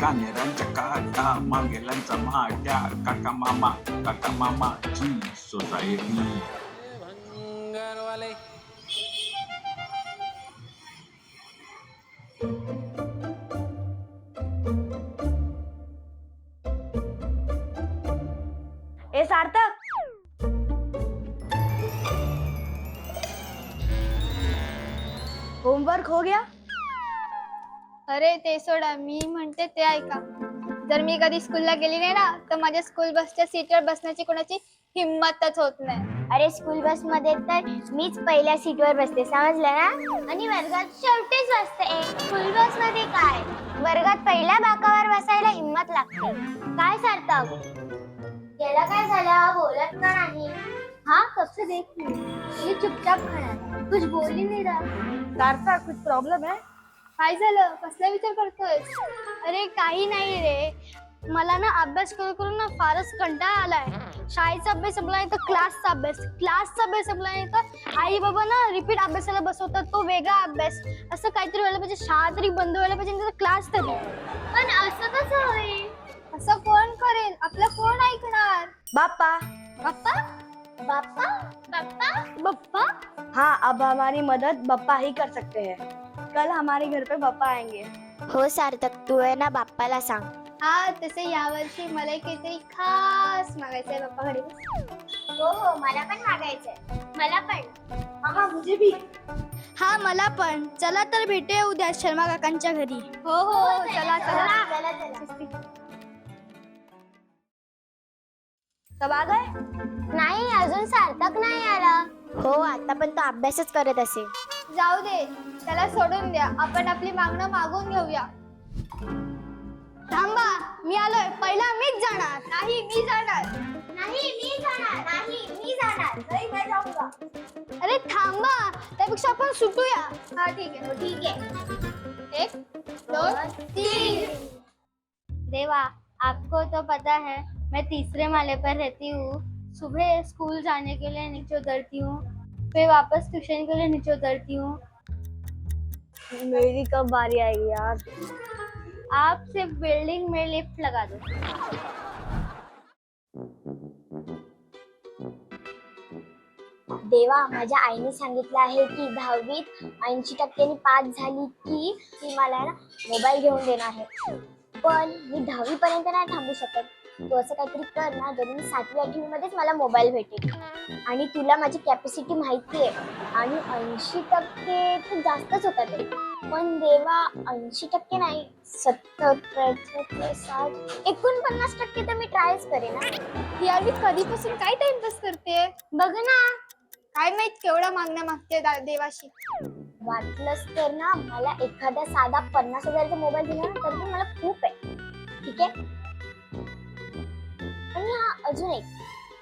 कानेरांच्या काटा मागेलांचा माट्या काका मामा काका मामाची सोसायटी भंगारवाले. ए सार्थक! होमवर्क हो गया? अरे ते सोडा मी म्हणते ते ऐका. जर मी कधी स्कूलला गेली नाही ना तर माझ्या स्कूल बसच्या सीटवर बसण्याची कोणाची हिंमतच होत नाही. अरे स्कूल बसमध्ये तर मीच पहिल्या सीटवर बसते समजलं ना? आणि वर्गात शेवटीच बसते. स्कूल बसमध्ये काय? वर्गात पहिल्या बाकावर बसायला हिंमत लागते. काय सार्थक? याला काय झालं? बोलत का नाही? हाँ कब से देख? रही हूँ. ये चुपचाप खड़ा है कुछ बोल ही नहीं रहा. सार्थक कुछ प्रॉब्लम है? काय झालं? कसला विचार करतोय अरे काही नाही रे. मला ना अभ्यास करून करून ना फारच कंटाळा आलाय. शाळेचा अभ्यास संपला नाही तर क्लासचा अभ्यास. क्लासचा अभ्यास संपला नाही तर आई बाबा ना रिपीट अभ्यासाला बसवतात. तो वेगळा अभ्यास. असं काहीतरी व्हायला पाहिजे. शाळा तरी बंद व्हायला पाहिजे क्लास तरी. पण असं कसं होईल असं कोण करेल? आपलं कोण ऐकणार? बाप्पा. बाप्पा? बाप्पा? बाप्पा? बाप्पा. हाँ अब हमारी मदद बप्पा ही कर सकते हैं कल हमारे घर पे बप्पा आएंगे। हो सार्थक तू आहे ना बाप्पाला सांग. हा तसे यावर्षी मला काहीतरी खास मागायचंय बाप्पाकडे हो हो मला पण मागायचंय. मला पण. हाँ मुझे भी. हा मला पण. चला तर भेटूया उद्या शर्मा काकांच्या घरी. हो हो चला चला. चला. चला सब आ गए नाही अजून सार्थक नाही आला. हो आता पण तो अभ्यासच करत असेल. जाऊ दे त्याला सोडून द्या. आपण आपली मागणं मागून घेऊया. थांबा मी आलोय. पहिला मीच जाणार. नाही मी जाणार. नाही मी जाणार. नाही मी जाणार. नाही मी जाऊंगा अरे थांबा. त्यापेक्षा आपण सुटूया. हा ठीक है ठीक है एक दोन तीन. देवा आपको तो पता है मैं तीसरे माले पर रहती हूँ। सुबह स्कूल जाने के लिए नीचे उतरती हूँ। फिर वापस ट्यूशन के लिए नीचे उतरती हूँ। मेरी कब बारी आएगी यार? आप सिर्फ़ बिल्डिंग में लिफ्ट लगा दो। देवा, माझ्या आईने सांगितलं आहे की दहावीत ऐंशी टक्क्यांनी पास झाली की ती मला ना मोबाईल घेऊन देणार आहे. पण मी दहावी पर्यंत नाही थांबू शकत. तू असं काहीतरी कर ना जरी मी सातवी आठवी मध्येच मला मोबाईल भेटेल. आणि तुला माझी कॅपॅसिटी माहिती आहे आणि ऐंशी टक्के तर जास्तच होता ते. पण देवा ऐंशी टक्के नाही सत्तर साठ एकोणपन्नास टक्के तर मी ट्रायच करेन ना यार मी कधीपासून काय टाइमपास करते? बघ ना. काय माहीत केवढा मागण्या मागते दा- देवाशी. वाटलंच तर ना मला एखादा साधा पन्नास हजारचा मोबाईल दिला ना तर मला खूप आहे. ठीक आहे? आणि हा अजून एक.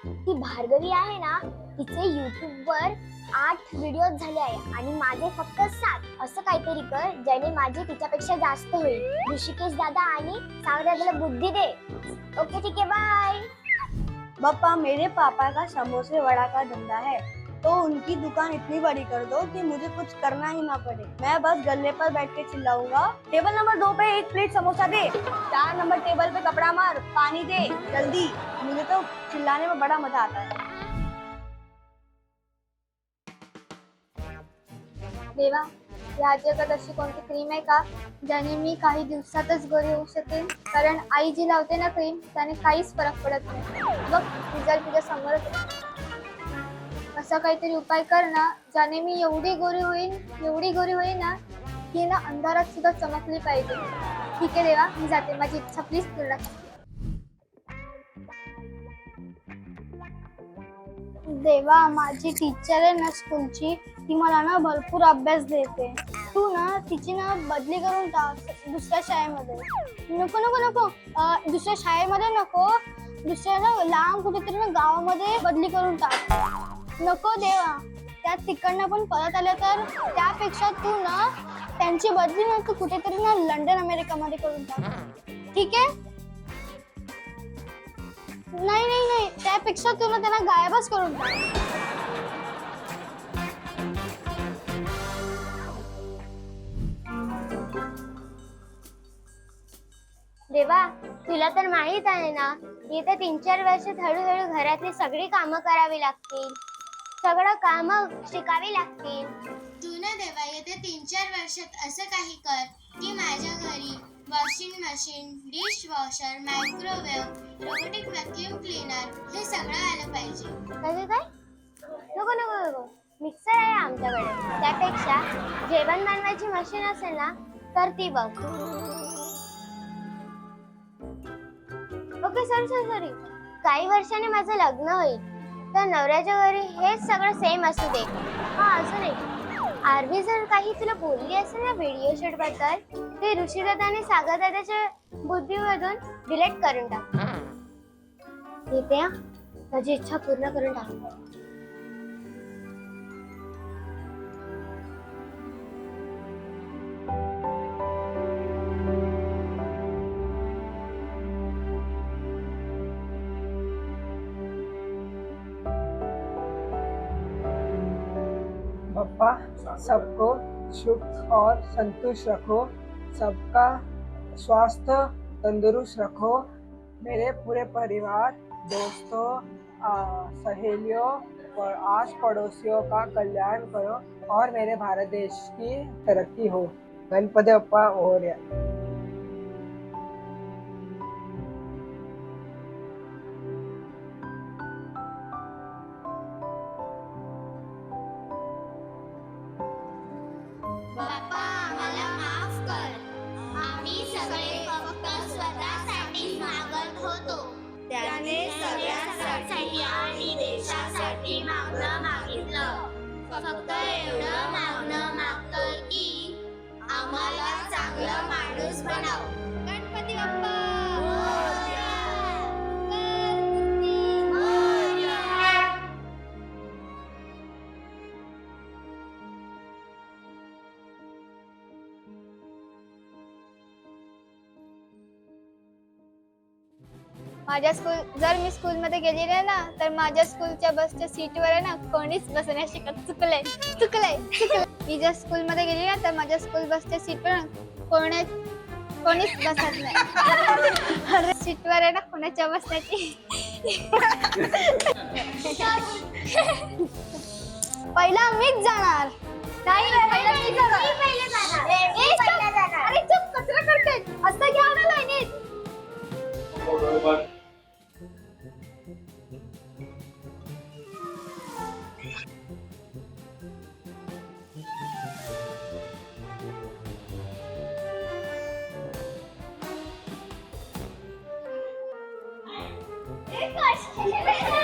ती भार्गवी आहे ना तिचे युट्यूब वर आठ व्हिडिओ झाले आहे आणि माझे फक्त सात. असं काहीतरी कर ज्याने माझे तिच्यापेक्षा जास्त होईल. ऋषिकेश दादा आणि सागर बुद्धी दे. ओके ठीक आहे बाय बप्पा मेरे पापा का समोसे वड़ा का धंधा है? तो उनकी दुकान इतनी बड़ी कर दो कि मुझे कुछ करना ही ना पड़े। मैं बस गले पर बैठ के चिल्लाऊंगा। टेबल नंबर दो पे एक प्लेट समोसा दे। चार नंबर टेबल पे कपड़ा मार। पानी दे। जल्दी। मुझे तो चिल्लाने में बड़ा मजा आता है। देवा या अशी कोणती क्रीम आहे का? ज्याने मी काही दिवसातच गोरी होऊ शकेन? कारण आई जी लावते ना क्रीम त्याने काहीच फरक पडत नाही. बघ रिझल्ट तुझ्या समोरच आहे. असा काहीतरी उपाय कर ना ज्याने मी एवढी गोरी होईन एवढी गोरी होईन ना की ना अंधारात सुद्धा चमकली पाहिजे. ठीक आहे देवा मी जाते. माझी इच्छा प्लीज पूर्ण देवा माझी टीचर आहे ना स्कूलची ती मला ना भरपूर अभ्यास देते. तू ना तिची ना बदली करून टाक दुसऱ्या शाळेमध्ये. नको नको नको. अं, दुसऱ्या शाळेमध्ये नको. दुसऱ्या ना लांब कुठेतरी ना गावामध्ये बदली करून टाक. नको देवा. त्या तिकडनं पण परत आलं तर त्यापेक्षा तू ना त्यांची बदली ना तू कुठेतरी ना लंडन अमेरिकामध्ये करून टाक. ठीक आहे? नाही नाही नाही. त्यापेक्षा तू ना त्यांना गायबच करून टाक. देवा तुला तर माहीत आहे ना येत्या तीन चार वर्षात हळूहळू घरातली सगळी कामं करावी लागतील. सगळं काम शिकावी लागतील. तू ना देवा येत्या तीन चार वर्षात असं काही कर की माझ्या घरी washing machine dish washer microwave robotic vacuum cleaner हे सगळं आलं पाहिजे. कधी काय? नको नको नको. मिक्सर आहे आमच्याकडे. त्यापेक्षा जेवण बनवायची मशीन असेल ना तर ती बघ. ओके सॉरी सॉरी सॉरी काही वर्षांनी माझं लग्न होईल. तर नवऱ्याच्या घरी हेच सगळं सेम असू दे. हा असू दे. आरवी जर काही तुला बोलली असेल ना व्हिडिओ शूटबद्दल ते ऋषीदादा आणि सागर दादाच्या बुद्धीमधून डिलीट करून टाक. येते हा. माझी इच्छा पूर्ण करून टाक. बप्पा सबको सुख और संतुष्ट रखो। सबका स्वास्थ्य तंदुरुस्त रखो। मेरे पूरे परिवार, दोस्तों सहेलियों और आस पड़ोसियों का कल्याण करो और मेरे भारत देश की तरक्की हो। गणपति पप्पा मौर्य फक्त एवढं मागणं माझ्या स्कूल जर मी स्कूलमध्ये गेलेले ना तर माझ्या स्कूलच्या बसच्या सीटवर आहे ना कोणीच बसण्या शिकत चुकलंय चुकलंय चुकलंय. मी जर स्कूलमध्ये गेली ना तर माझ्या स्कूल बसच्या सीटवर कोणा कोणी कोणीच बसत नाही. सीटवर आहे ना कोणाच्या बसण्याची? पहिला मीच जाणार. नाही पहिला Evet.